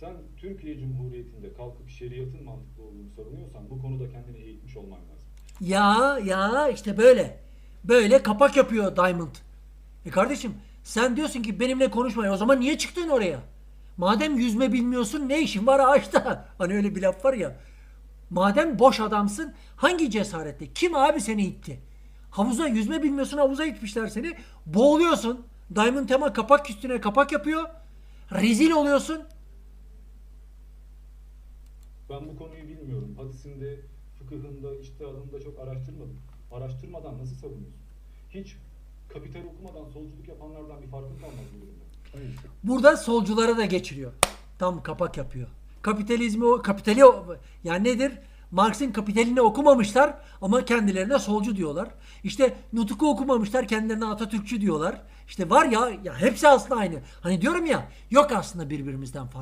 Sen Türkiye Cumhuriyeti'nde kalkıp şeriatın mantıklı olduğunu savunuyorsan bu konuda kendini eğitmiş olman lazım. Ya ya işte böyle. Böyle kapak yapıyor Diamond. E kardeşim sen diyorsun ki benimle konuşma. O zaman niye çıktın oraya? Madem yüzme bilmiyorsun ne işin var ağaçta? Hani öyle bir laf var ya. Madem boş adamsın hangi cesaretle? Kim abi seni itti? Havuza yüzme bilmiyorsun havuza itmişler seni. Boğuluyorsun. Diamond Tema kapak üstüne kapak yapıyor. Rezil oluyorsun. Ben bu konuyu bilmiyorum. Hadisinde, fıkıhında, içtihadında çok araştırmadım. Araştırmadan nasıl savunuyorsun? Hiç kapital okumadan solculuk yapanlardan bir farkın kalmaz bu durumda. Hayır. Burada solculara da geçiriyor. Tam kapak yapıyor. Kapitalizmi o kapitali yani nedir? Marx'ın kapitalini okumamışlar ama kendilerine solcu diyorlar. İşte Nutuk'u okumamışlar kendilerine Atatürkçü diyorlar. İşte var ya ya hepsi aslında aynı. Hani diyorum ya yok aslında birbirimizden farklı.